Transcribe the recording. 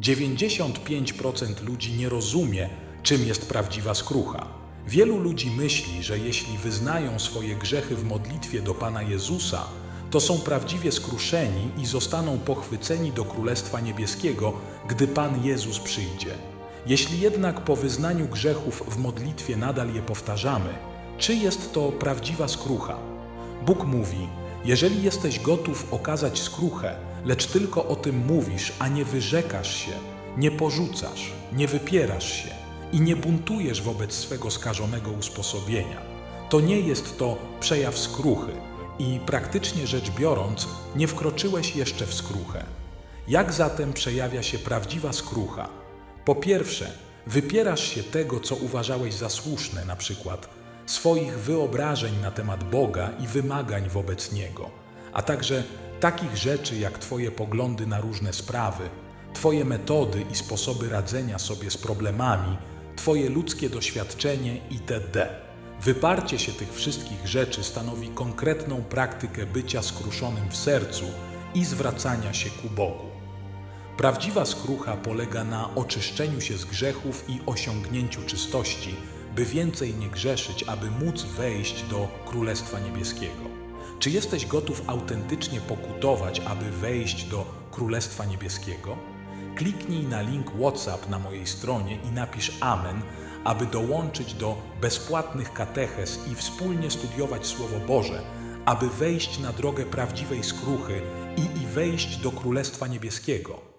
95% ludzi nie rozumie, czym jest prawdziwa skrucha. Wielu ludzi myśli, że jeśli wyznają swoje grzechy w modlitwie do Pana Jezusa, to są prawdziwie skruszeni i zostaną pochwyceni do Królestwa Niebieskiego, gdy Pan Jezus przyjdzie. Jeśli jednak po wyznaniu grzechów w modlitwie nadal je powtarzamy, czy jest to prawdziwa skrucha? Bóg mówi: Jeżeli jesteś gotów okazać skruchę, lecz tylko o tym mówisz, a nie wyrzekasz się, nie porzucasz, nie wypierasz się i nie buntujesz wobec swego skażonego usposobienia, to nie jest to przejaw skruchy i praktycznie rzecz biorąc, nie wkroczyłeś jeszcze w skruchę. Jak zatem przejawia się prawdziwa skrucha? Po pierwsze, wypierasz się tego, co uważałeś za słuszne, na przykład swoich wyobrażeń na temat Boga i wymagań wobec Niego, a także takich rzeczy jak Twoje poglądy na różne sprawy, Twoje metody i sposoby radzenia sobie z problemami, Twoje ludzkie doświadczenie itd. Wyparcie się tych wszystkich rzeczy stanowi konkretną praktykę bycia skruszonym w sercu i zwracania się ku Bogu. Prawdziwa skrucha polega na oczyszczeniu się z grzechów i osiągnięciu czystości, by więcej nie grzeszyć, aby móc wejść do Królestwa Niebieskiego. Czy jesteś gotów autentycznie pokutować, aby wejść do Królestwa Niebieskiego? Kliknij na link WhatsApp na mojej stronie i napisz Amen, aby dołączyć do bezpłatnych katechez i wspólnie studiować Słowo Boże, aby wejść na drogę prawdziwej skruchy i, i wejść do Królestwa Niebieskiego.